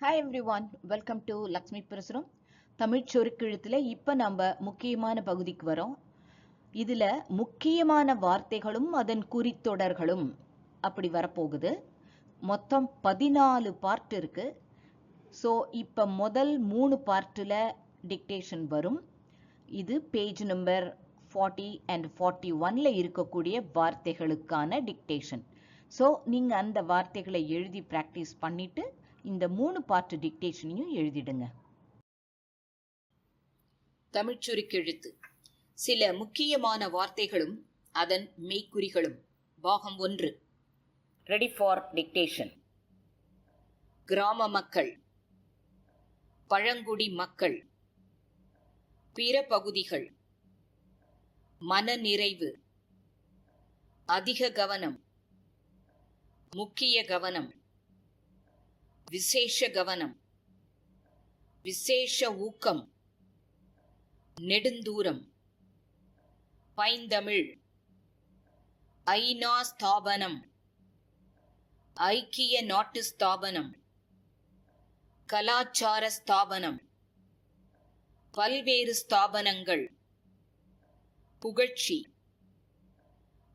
Hi every one welcome to Lakshmi Prasuram Tamil சொருக்கெழுத்தில் இப்போ நம்ம முக்கியமான பகுதிக்கு வரோம். இதில் முக்கியமான வார்த்தைகளும் அதன் குறித்தொடர்களும் அப்படி வரப்போகுது. மொத்தம் பதினாலு பார்ட் இருக்கு. ஸோ இப்போ முதல் மூணு பார்ட்டில் டிக்டேஷன் வரும். இது page number forty and forty ஒன்ல இருக்கக்கூடிய வார்த்தைகளுக்கான டிக்டேஷன் ஸோ நீங்கள் அந்த வார்த்தைகளை எழுதி ப்ராக்டிஸ் பண்ணிவிட்டு இந்த மூணு பார்ட் டிக்டேஷனையும் எழுதிடுங்க. தமிழ்ச் சுருக்கெழுத்து. சில முக்கியமான வார்த்தைகளும் அதன் மெய்க்குறிகளும். பாகம் ஒன்று. ரெடி ஃபார் டிக்டேஷன் கிராம மக்கள். பழங்குடி மக்கள். பிற பகுதிகள். மனநிறைவு அதிக கவனம். முக்கிய கவனம். விசேஷ கவனம் விசேஷ ஊக்கம் நெடுந்தூரம் பைந்தமிழ் ஐநா ஸ்தாபனம் ஐக்கிய நாட்டு ஸ்தாபனம் கலாச்சார ஸ்தாபனம் பல்வேறு ஸ்தாபனங்கள் புகழ்ச்சி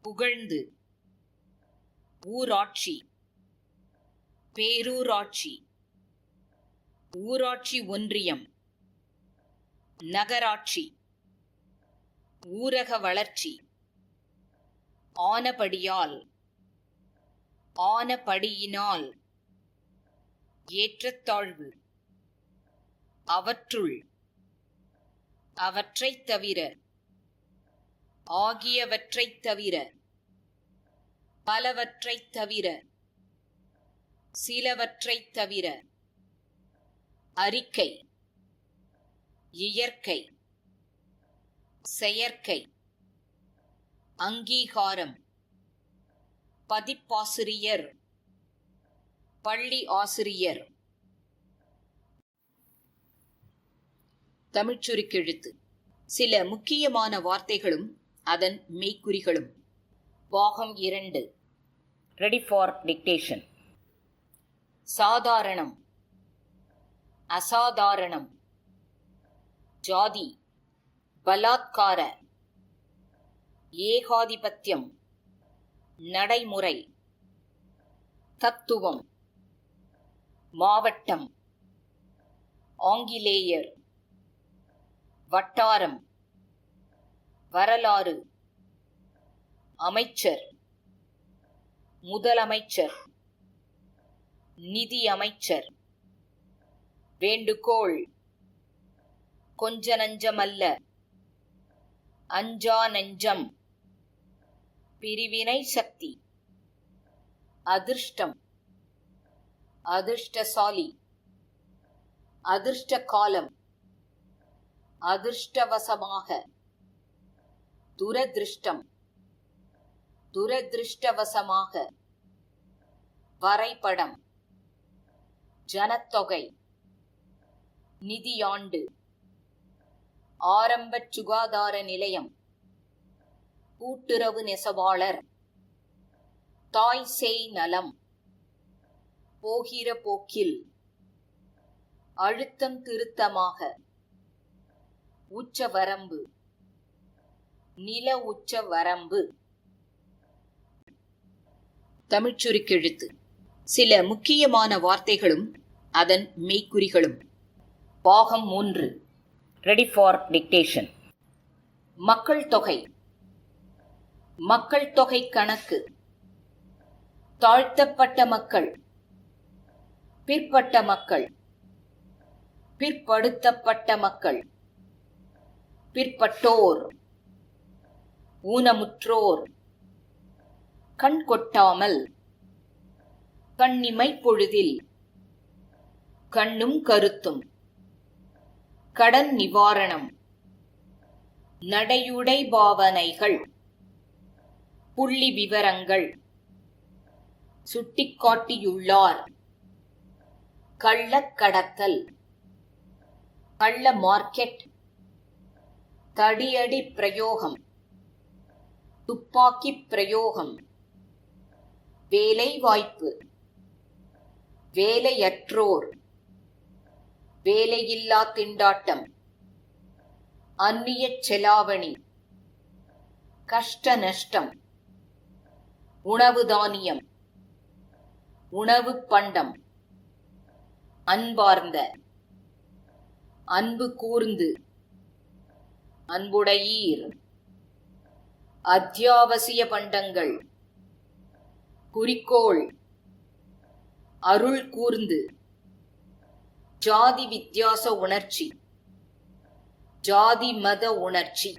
புகழ்ந்து ஊராட்சி. பேரூராட்சி. ஊராட்சி ஒன்றியம். நகராட்சி. ஊரக வளர்ச்சி. ஆனபடியால். ஆனபடியினால். ஏற்றத்தாழ்வு. அவற்றுள். அவற்றைத் தவிர. ஆகியவற்றைத் தவிர. பலவற்றைத் தவிர. சிலவற்றைத் தவிர அறிக்கை இயற்கை செயற்கை அங்கீகாரம் பதிப்பாசிரியர் பள்ளி ஆசிரியர். தமிழ்ச்சுருக்கெழுத்து சில முக்கியமான வார்த்தைகளும் அதன் மெய்க்குறிகளும். பாகம் இரண்டு. ரெடி ஃபார் டிக்டேஷன் சாதாரணம். அசாதாரணம். ஜாதி. பலாத்கார. ஏகாதிபத்தியம். நடைமுறை. தத்துவம். மாவட்டம். ஆங்கிலேயர். வட்டாரம். வரலாறு. அமைச்சர். முதலமைச்சர். நிதி அமைச்சர் வேண்டுகோள். கொஞ்ச நஞ்சமல்ல அஞ்சா நஞ்சம் பிரிவினை சக்தி. அதிர்ஷ்டம். அதிர்ஷ்டசாலி. அதிர்ஷ்ட காலம் அதிர்ஷ்டவசமாக. துரதிருஷ்டம். துரதிருஷ்டவசமாக. வரைபடம். ஜனத்தொகை. நிதியாண்டு. ஆரம்ப சுகாதார நிலையம். கூட்டுறவு நெசவாளர். தாய் செய் நலம். போகிற போக்கில். அழுத்தம் திருத்தமாக. உச்ச வரம்பு நில உச்ச வரம்பு தமிழ்ச் சில முக்கியமான வார்த்தைகளும் அதன் மெய்க்குறிகளும். பாகம் மூன்று. ரெடி ஃபார் டிக்டேஷன் மக்கள் தொகை. மக்கள் தொகை கணக்கு. தாழ்த்தப்பட்ட மக்கள். பிற்பட்ட மக்கள். பிற்படுத்தப்பட்ட மக்கள். பிற்பட்டோர். ஊனமுற்றோர். கண் கொட்டாமல் கண்ணிமை பொழுதில். கண்ணும் கருத்தும். கடன் நிவாரணம். நடையுடை பாவனைகள். புள்ளி விவரங்கள். சுட்டிக்காட்டியுள்ளார். கள்ளக்கடத்தல் கள்ள மார்க்கெட். தடியடி பிரயோகம். துப்பாக்கி பிரயோகம். வேலை வாய்ப்பு வேலையற்றோர். வேலையில்லா திண்டாட்டம். அந்நியச் செலாவணி. கஷ்ட நஷ்டம். உணவு தானியம். உணவு பண்டம். அன்பார்ந்த. அன்பு கூர்ந்து. அன்புடையீர். அத்தியாவசிய பண்டங்கள். குறிக்கோள். அருள் கூர்ந்து. ஜாதி வித்தியாச உணர்ச்சி. ஜாதி மத உணர்ச்சி.